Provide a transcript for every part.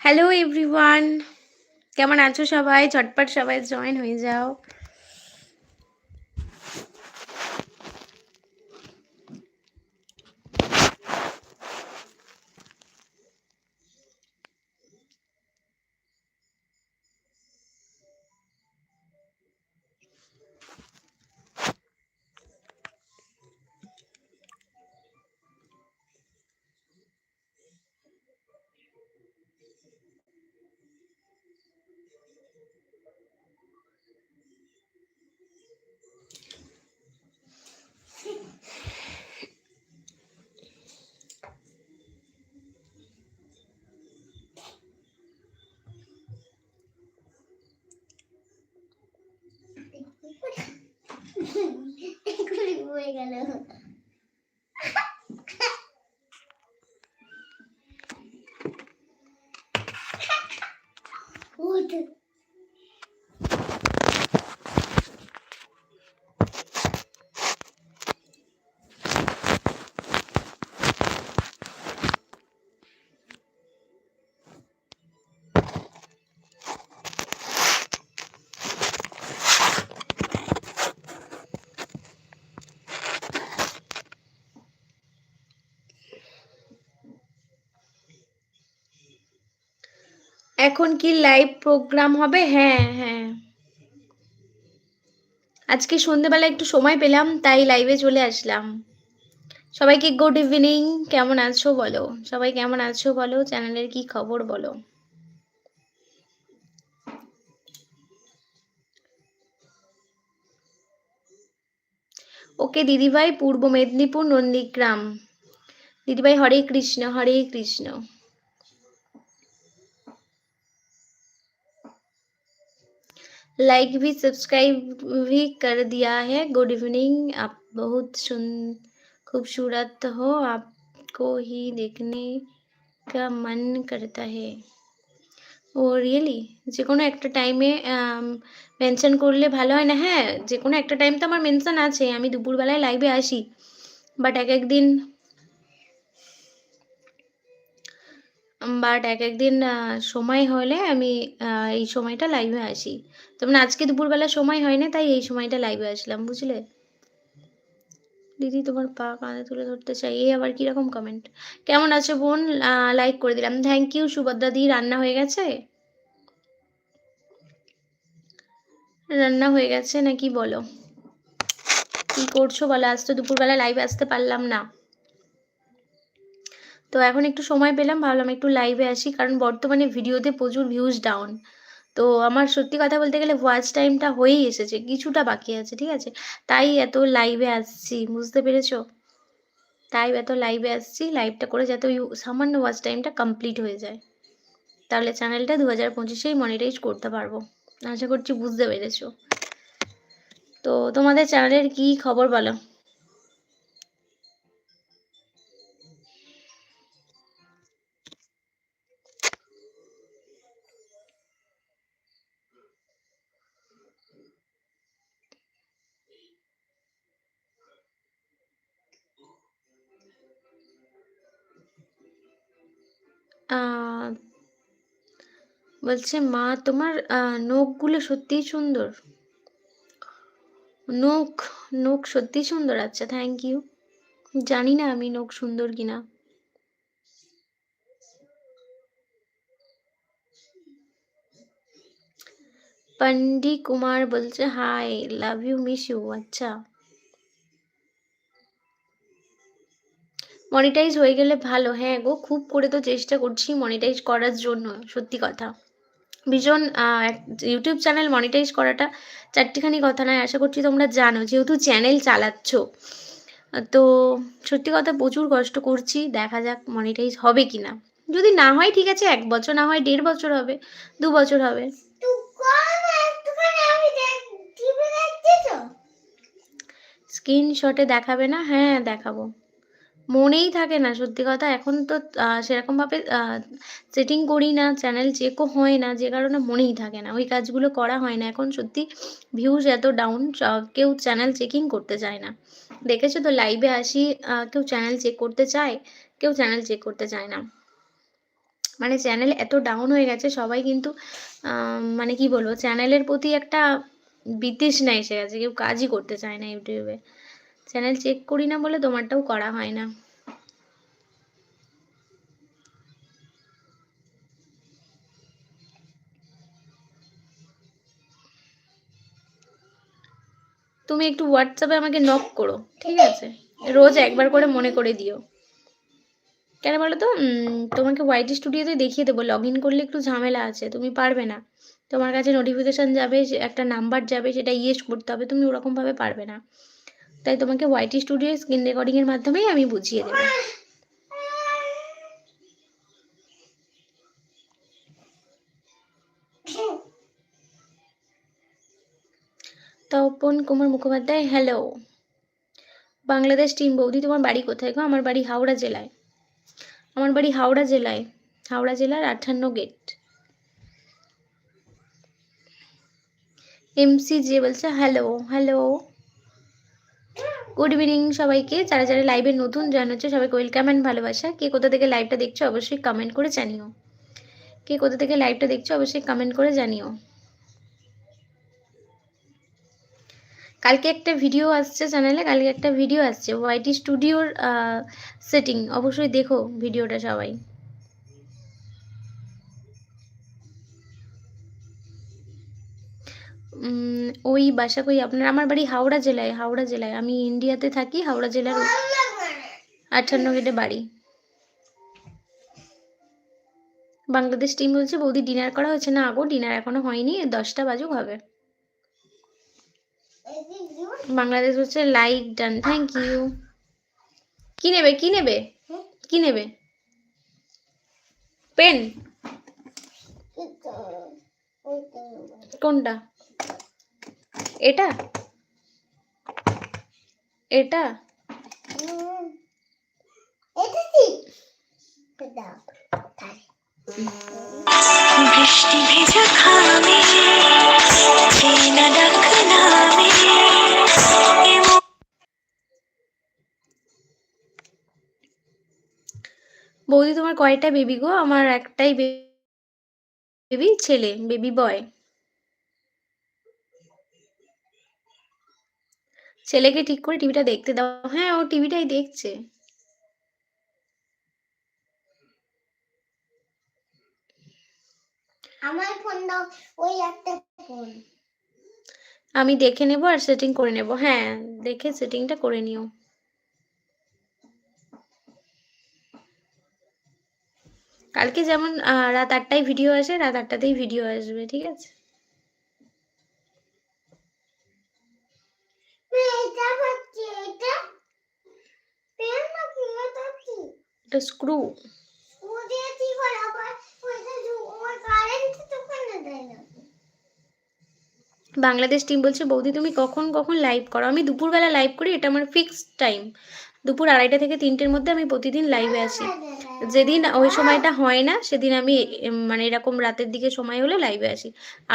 Hello everyone কেমন আছো সবাই? ঝটপট সবাই জয়েন হয়ে যাও। এক্ষুনি ঘুরে গেল এখন কি লাইভ প্রোগ্রাম হবে? হ্যাঁ হ্যাঁ। আজকে সন্ধেবেলা একটু সময় পেলাম, তাই লাইভে চলে আসলাম। সবাইকে গুড ইভিনিং কেমন আছো বলো? সবাই কেমন আছো বলো? চ্যানেলের কি খবর বলো? ওকে দিদিভাই, পূর্ব মেদিনীপুর, নন্দীগ্রাম। দিদিভাই, হরে কৃষ্ণ হরে কৃষ্ণ। लाइक भी सब्सक्राइब भी कर दिया है गुड इवनिंग आप बहुत सुन खूबसूरत हो आपको ही देखने का मन करता है ও রিয়েলি যে কোনো একটা টাইমে মেনশন করলে ভালো হয় না হ্যাঁ যে কোনো একটা টাইম তো আমার মেনশন আছে আমি দুপুরবেলায় লাইভে আসি বাট এক একদিন বাট এক একদিন সময় হলে আমি এই সময়টা লাইভে আসি। তো মানে আজকে দুপুরবেলা সময় হয় না তাই এই সময়টা লাইভে আসলাম, বুঝলে? দিদি তোমার পা কাঁধে তুলে ধরতে চাই, এই আবার কীরকম কমেন্ট কেমন আছে বোন? লাইক করে দিলাম। থ্যাংক ইউ সুভদ্রা দি, রান্না হয়ে গেছে? রান্না হয়ে গেছে নাকি বলো? কি করছ বলো? আজ তো দুপুরবেলা লাইভে আসতে পারলাম না। তো এখন একটু সময় পেলাম, ভাবলাম একটু লাইভে আসি, কারণ বর্তমানে ভিডিওতে প্রচুর ভিউজ ডাউন তো আমার সত্যি কথা বলতে গেলে ওয়াচ টাইমটা হয়েই এসেছে, কিছুটা বাকি আছে, ঠিক আছে? তাই এত লাইভে আসছি, বুঝতে পেরেছ? তাই এত লাইভে আসছি লাইভটা করে যাতে ওই সামান্য ওয়াচ টাইমটা কমপ্লিট হয়ে যায়। তাহলে চ্যানেলটা দু হাজার পঁচিশেই মনিটাইজ করতে পারব। আশা করছি বুঝতে পেরেছ। তো তোমাদের চ্যানেলের কি খবর বলো? বলছে, মা, তোমার নখগুলো সত্যিই সুন্দর? নখ নখ সত্যিই সুন্দর আচ্ছা থ্যাংক ইউ জানি না আমি নখ সুন্দর কিনা। পান্ডি কুমার বলছে hi love you miss you আচ্ছা। মনিটাইজ হয়ে গেলে ভালো। হ্যাঁ গো খুব করে তো চেষ্টা করছি মনিটাইজ করার জন্য সত্যি কথা। ভীষণ ইউটিউব চ্যানেল মনিটাইজ করাটা চারটিখানি কথা নয় আশা করছি তোমরা জানো যেহেতু চ্যানেল চালাচ্ছ। তো সত্যি কথা প্রচুর কষ্ট করছি দেখা যাক মনিটাইজ হবে কি না যদি না হয় ঠিক আছে এক বছর না হয় দেড় বছর হবে দু বছর হবে। স্ক্রিনশটে দেখাবে না? হ্যাঁ দেখাবো। মনেই থাকে না, সত্যি কথা। এখন তো সেরকমভাবে সেটিং করি না চ্যানেল চেকও হয় না, যে কারণে মনেই থাকে না। ওই কাজগুলো করা হয় না। এখন সত্যি ভিউজ এত ডাউন কেউ চ্যানেল চেকিং করতে চায় না। দেখেছ তো লাইভে আসি কেউ চ্যানেল চেক করতে চায়, কেউ চ্যানেল চেক করতে চায় না। মানে চ্যানেল এত ডাউন হয়ে গেছে, সবাই কিন্তু মানে কি বলব চ্যানেলের প্রতি একটা বিদ্বেষ বিতৃষ্ণা এসে গেছে। কেউ কাজই করতে চায় না ইউটিউবে। চ্যানেল চেক করি না বলে তোমারটাও করা হয় না। তুমি একটু হোয়াটসঅ্যাপে আমাকে নক করো, ঠিক আছে? রোজ একবার করে মনে করে দিও। কেন বলো তো? তোমাকে হোয়াইট স্টুডিওতে দেখিয়ে দেবো। লগ ইন করলে একটু ঝামেলা আছে, তুমি পারবে না। তোমার কাছে নোটিফিকেশান যাবে একটা নাম্বার যাবে, সেটা ইয়েস করতে হবে, তুমি ওরকমভাবে পারবে না। তাই তোমাকে হোয়াইট স্টুডিও স্ক্রিন রেকর্ডিংয়ের মাধ্যমেই আমি বুঝিয়ে দেবো। তপন কুমার মুখোপাধ্যায় হ্যালো বাংলাদেশ টিম বৌদি, তোমার বাড়ি কোথায় গো? আমার বাড়ি হাওড়া জেলায়। আমার বাড়ি হাওড়া জেলায়। হাওড়া জেলার আটান্ন গেট এমসি যে বলছে হ্যালো হ্যালো গুড ইভিনিং সবাইকে। যারা যারা লাইভে নতুন জয়েন হচ্ছে, সবাইকে ওয়েলকাম অ্যান্ড ভালোবাসা। কে কোথা থেকে লাইভটা দেখছ অবশ্যই কমেন্ট করে জানিও। কে কোথা থেকে লাইভটা দেখছ অবশ্যই কমেন্ট করে জানিও। কালকে একটা ভিডিও আসছে চ্যানেলে কালকে একটা ভিডিও আসছে। ওয়াইটি স্টুডিওর সেটিং অবশ্যই দেখো ভিডিওটা সবাই। ওই বাসা কই? আপনার আমার বাড়ি হাওড়া জেলায় হাওড়া জেলায়। আমি ইন্ডিয়াতে থাকি, হাওড়া জেলার আটান্ন গেটে বাড়ি। বাংলাদেশ টিম বলছে, বৌদি, ডিনার করা হয়েছে না আগো? ডিনার এখনও হয়নি, দশটা বাজুক হবে। বাংলাদেশ হচ্ছে লাইক, ডান, থ্যাংক ইউ। কি নেবে কি নেবে? কি নেবে? পেন। কোনটা? এটা? এটা? বৃষ্টি ভেজা খামে চেনা ডাক নামে বৌদি তোমার কয়টা বেবি গো? আমার একটাই বেবি ছেলে বেবি বয় ছেলেকে ঠিক করে টিভিটা দেখতে দাও। হ্যাঁ ও টিভিটাই দেখছে। আমার ফোন দাও ওই একটা ফোন আমি দেখে নেব আর সেটিং করে নেব। হ্যাঁ দেখে সেটিংটা করে নিও। কালকে যেমন রাত আটটায় ভিডিও আসে রাত আটটাতেই ভিডিও আসবে ঠিক আছে এটা হচ্ছে এটা পেন না কি এটা কি এটা স্ক্রু ও দিয়ে কি করে আবার ওইটা ওই কারেন্ট তো কেন দেয় স্ক্রু বাংলাদেশ টিম বলছে, বৌদি, তুমি কখন কখন লাইভ করো? আমি দুপুরবেলা লাইভ করি, এটা আমার ফিক্সড টাইম দুপুর আড়াইটা থেকে তিনটের মধ্যে আমি প্রতিদিন লাইভে আসি যেদিন ওই সময়টা হয় না, সেদিন আমি মানে এরকম রাতের দিকে সময় হলে লাইভে আসি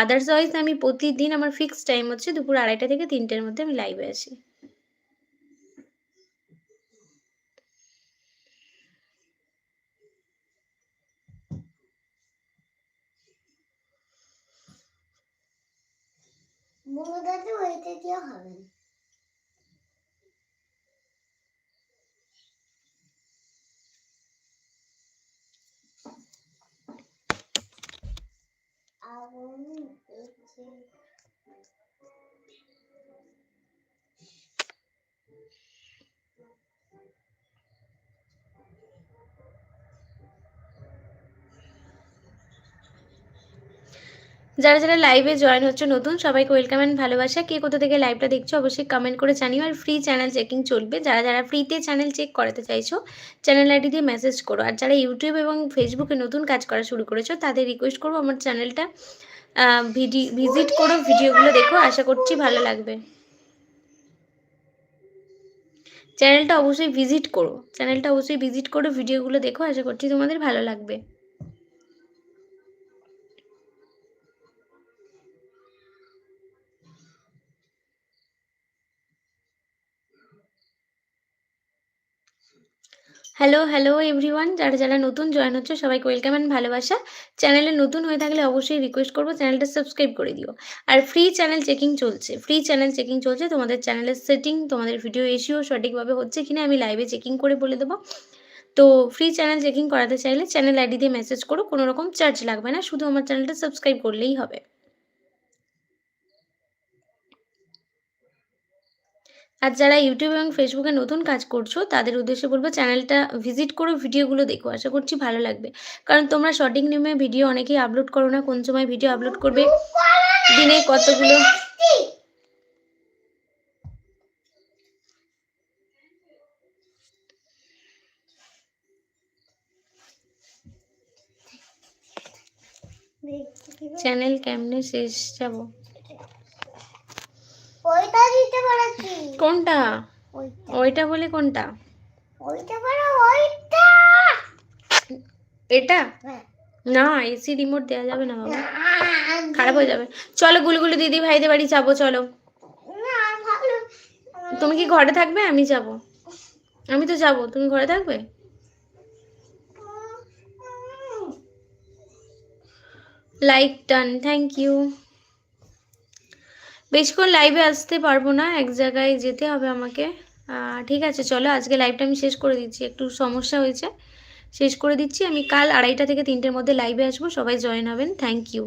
আদার্স ওয়াইজ আমি প্রতিদিন আমার ফিক্সড টাইম হচ্ছে দুপুর আড়াইটা থেকে তিনটের মধ্যে আমি লাইভে আসি বড়দাতে ওইটা দিয়ে হবে আগুন দেখছি যারা যারা লাইভে জয়েন হচ্ছে, নতুন, সবাইকে ওয়েলকাম অ্যান্ড ভালোবাসা। কে কোথা থেকে লাইভটা দেখছ, অবশ্যই কমেন্ট করে জানিও। আর ফ্রি চ্যানেল চেকিং চলবে। যারা যারা ফ্রিতে চ্যানেল চেক করাতে চাইছো চ্যানেল আইডি দিয়ে মেসেজ করো। আর যারা ইউটিউব এবং ফেসবুকে নতুন কাজ করা শুরু করেছ, তাদের রিকোয়েস্ট করব আমার চ্যানেলটা ভিজিট করো ভিডিওগুলো দেখো। আশা করছি ভালো লাগবে। চ্যানেলটা অবশ্যই ভিজিট করো। চ্যানেলটা অবশ্যই ভিজিট করো ভিডিওগুলো দেখো। আশা করছি তোমাদের ভালো লাগবে। হ্যালো হ্যালো এভরিওয়ান যারা যারা নতুন জয়েন হচ্ছে সবাইকে ওয়েলকাম অ্যান্ড ভালোবাসা। চ্যানেলে নতুন হয়ে থাকলে অবশ্যই রিকোয়েস্ট করব চ্যানেলটা সাবস্ক্রাইব করে দিও। আর ফ্রি চ্যানেল চেকিং চলছে ফ্রি চ্যানেল চেকিং চলছে, তোমাদের চ্যানেলের সেটিং তোমাদের ভিডিও এসিও সঠিকভাবে হচ্ছে কিনা আমি লাইভে চেকিং করে বলে দেবো। তো ফ্রি চ্যানেল চেকিং করাতে চাইলে চ্যানেল আইডি দিয়ে মেসেজ করো, কোনো রকম চার্জ লাগবে না, শুধু আমার চ্যানেলটা সাবস্ক্রাইব করলেই হবে। আর যারা ইউটিউব এবং ফেসবুকে নতুন কাজ করছ তাদের উদ্দেশ্যে বলব চ্যানেলটা ভিজিট করো ভিডিওগুলো দেখো। আশা করছি ভালো লাগবে। কারণ তোমরা সঠিক নিয়মে ভিডিও অনেকেই আপলোড করো না কোন সময় ভিডিও আপলোড করবে দিনে কতগুলো চ্যানেল কেমনে শেষ যাব? ওইটা দিতে পারো কি? কোনটা? ওইটা। ওইটা বলে কোনটা? ওইটা পারো ওইটা! এটা? হ্যাঁ। না এসি রিমোট দেওয়া যাবে না বাবা। খারাপ হয়ে যাবে। চলো গুলগুলি দিদি ভাইদের বাড়ি যাব চলো। তুমি কি ঘরে থাকবে? আমি যাব। আমি তো যাব। তুমি ঘরে থাকবে? Like done thank you. বেশিক্ষণ লাইভে আসতে পারব না, এক জায়গায় যেতে হবে আমাকে। ঠিক আছে, চলো, আজকে লাইভটা আমি শেষ করে দিচ্ছি। একটু সমস্যা হয়েছে। শেষ করে দিচ্ছি। আমি কাল আড়াইটা থেকে তিনটের মধ্যে লাইভে আসব, সবাই জয়েন হবেন। Thank you